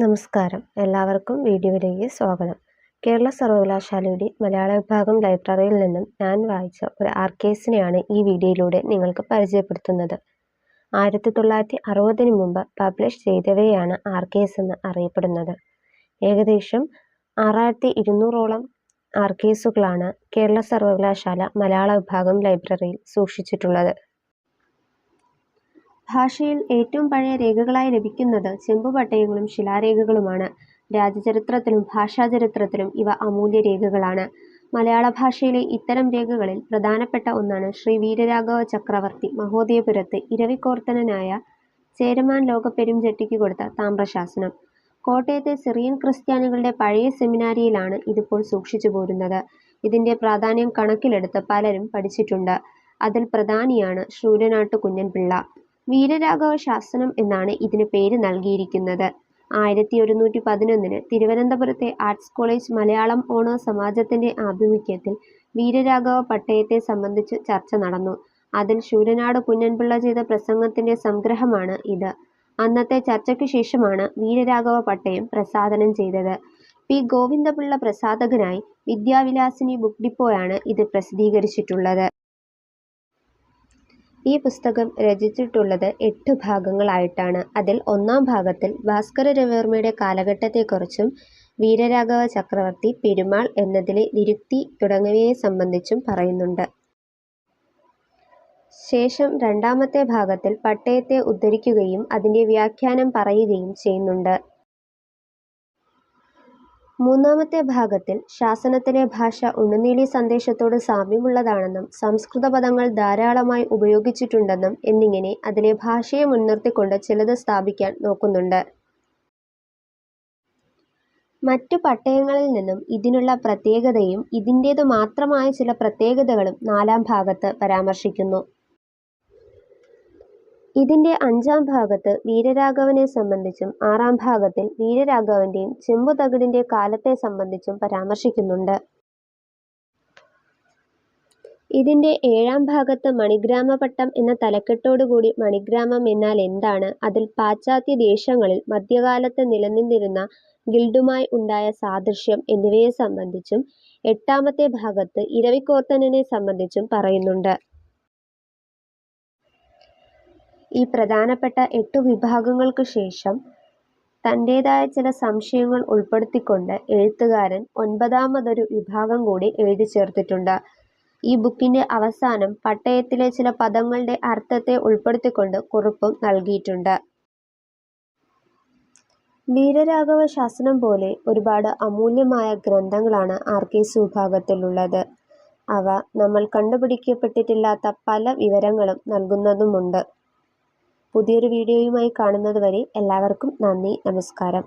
നമസ്കാരം. എല്ലാവർക്കും വീഡിയോയിലേക്ക് സ്വാഗതം. കേരള സർവകലാശാലയുടെ മലയാള വിഭാഗം ലൈബ്രറിയിൽ നിന്നും ഞാൻ വായിച്ച ഒരു ആർക്കേസിനെയാണ് ഈ വീഡിയോയിലൂടെ നിങ്ങൾക്ക് പരിചയപ്പെടുത്തുന്നത്. ആയിരത്തി തൊള്ളായിരത്തി അറുപതിന് മുമ്പ് പബ്ലിഷ് ചെയ്തവയാണ് ആർക്കേസ് എന്ന് അറിയപ്പെടുന്നത്. ഏകദേശം ആറായിരത്തി ഇരുന്നൂറോളം ആർക്കേസുകളാണ് കേരള സർവകലാശാല മലയാള വിഭാഗം ലൈബ്രറിയിൽ സൂക്ഷിച്ചിട്ടുള്ളത്. ഭാഷയിൽ ഏറ്റവും പഴയ രേഖകളായി ലഭിക്കുന്നത് ചെമ്പുപട്ടയങ്ങളും ശിലാരേഖകളുമാണ്. രാജചരിത്രത്തിലും ഭാഷാചരിത്രത്തിലും ഇവ അമൂല്യ രേഖകളാണ്. മലയാള ഭാഷയിലെ ഇത്തരം രേഖകളിൽ പ്രധാനപ്പെട്ട ഒന്നാണ് ശ്രീ വീരരാഘവ ചക്രവർത്തി മഹോദയപുരത്ത് ഇരവിക്കോർത്തനായ ചേരമാൻ ലോകപ്പെരുംജെട്ടിക്ക് കൊടുത്ത താമ്രശാസനം. കോട്ടയത്തെ സിറിയൻ ക്രിസ്ത്യാനികളുടെ പഴയ സെമിനാരിയിലാണ് ഇതിപ്പോൾ സൂക്ഷിച്ചു പോരുന്നത്. ഇതിന്റെ പ്രാധാന്യം കണക്കിലെടുത്ത് പലരും പഠിച്ചിട്ടുണ്ട്. അതിൽ പ്രധാനിയാണ് ശൂരനാട്ടു കുഞ്ഞൻപിള്ള വീരരാഘവ ശാസനം എന്നാണ് ഇതിന് പേര് നൽകിയിരിക്കുന്നത്. ആയിരത്തി ഒരുന്നൂറ്റി പതിനൊന്നിന് തിരുവനന്തപുരത്തെ ആർട്സ് കോളേജ് മലയാളം ഓണേഴ്സ് സമാജത്തിന്റെ ആഭിമുഖ്യത്തിൽ വീരരാഘവ പട്ടയത്തെ സംബന്ധിച്ച് ചർച്ച നടന്നു. അതിൽ ശൂരനാട് കുഞ്ഞൻപിള്ള ചെയ്ത പ്രസംഗത്തിന്റെ സംഗ്രഹമാണ് ഇത്. അന്നത്തെ ചർച്ചയ്ക്ക് ശേഷമാണ് വീരരാഘവ പട്ടയം പ്രസാദനം ചെയ്തത്. പി ഗോവിന്ദപിള്ള പ്രസാധകനായി വിദ്യാവിലാസിനി ബുക്ക് ഡിപ്പോയാണ് ഇത് പ്രസിദ്ധീകരിച്ചിട്ടുള്ളത്. ഈ പുസ്തകം രചിച്ചിട്ടുള്ളത് എട്ട് ഭാഗങ്ങളായിട്ടാണ്. അതിൽ ഒന്നാം ഭാഗത്തിൽ ഭാസ്കര രവിവർമ്മയുടെ കാലഘട്ടത്തെക്കുറിച്ചും വീരരാഘവ ചക്രവർത്തി പെരുമാൾ എന്നതിലെ നിരുക്തി തുടങ്ങിയവയെ സംബന്ധിച്ചും പറയുന്നുണ്ട്. ശേഷം രണ്ടാമത്തെ ഭാഗത്തിൽ പട്ടയത്തെ ഉദ്ധരിക്കുകയും അതിന്റെ വ്യാഖ്യാനം പറയുകയും ചെയ്യുന്നുണ്ട്. മൂന്നാമത്തെ ഭാഗത്തിൽ ശാസനത്തിലെ ഭാഷ ഉണ്ണുനീലി സന്ദേശത്തോട് സാമ്യമുള്ളതാണെന്നും സംസ്കൃത പദങ്ങൾ ധാരാളമായി ഉപയോഗിച്ചിട്ടുണ്ടെന്നും എന്നിങ്ങനെ അതിലെ ഭാഷയെ മുൻനിർത്തിക്കൊണ്ട് ചിലത് സ്ഥാപിക്കാൻ നോക്കുന്നുണ്ട്. മറ്റു പട്ടയങ്ങളിൽ നിന്നും ഇതിനുള്ള പ്രത്യേകതയും ഇതിന്റേതു മാത്രമായ ചില പ്രത്യേകതകളും നാലാം ഭാഗത്ത് പരാമർശിക്കുന്നു. ഇതിന്റെ അഞ്ചാം ഭാഗത്ത് വീരരാഘവനെ സംബന്ധിച്ചും ആറാം ഭാഗത്തിൽ വീരരാഘവന്റെയും ചെമ്പുതകിടിന്റെ കാലത്തെ സംബന്ധിച്ചും പരാമർശിക്കുന്നുണ്ട്. ഇതിന്റെ ഏഴാം ഭാഗത്ത് മണിഗ്രാമപട്ടം എന്ന തലക്കെട്ടോടുകൂടി മണിഗ്രാമം എന്നാൽ എന്താണ്? അതിൽ പാശ്ചാത്യ ദേശങ്ങളിൽ മധ്യകാലത്ത് നിലനിന്നിരുന്ന ഗിൽഡുമായി ഉണ്ടായ സാദൃശ്യം എന്നിവയെ സംബന്ധിച്ചും എട്ടാമത്തെ ഭാഗത്ത് ഇരവിക്കോർത്തനെ സംബന്ധിച്ചും പറയുന്നുണ്ട്. ഈ പ്രധാനപ്പെട്ട എട്ടു വിഭാഗങ്ങൾക്കു ശേഷം തന്റേതായ ചില സംശയങ്ങൾ ഉൾപ്പെടുത്തിക്കൊണ്ട് എഴുത്തുകാരൻ ഒൻപതാമതൊരു വിഭാഗം കൂടി എഴുതി ചേർത്തിട്ടുണ്ട്. ഈ ബുക്കിന്റെ അവസാനം പട്ടയത്തിലെ ചില പദങ്ങളുടെ അർത്ഥത്തെ ഉൾപ്പെടുത്തിക്കൊണ്ട് കുറിപ്പും നൽകിയിട്ടുണ്ട്. വീരരാഘവ ശാസനം പോലെ ഒരുപാട് അമൂല്യമായ ഗ്രന്ഥങ്ങളാണ് ആർ കെ വിഭാഗത്തിലുള്ളത് അവ നമ്മൾ കണ്ടുപിടിക്കപ്പെട്ടിട്ടില്ലാത്ത പല വിവരങ്ങളും നൽകുന്നതുമുണ്ട്. പുതിയൊരു വീഡിയോയുമായി കാണുന്നത് വരെ എല്ലാവർക്കും നന്ദി നമസ്കാരം.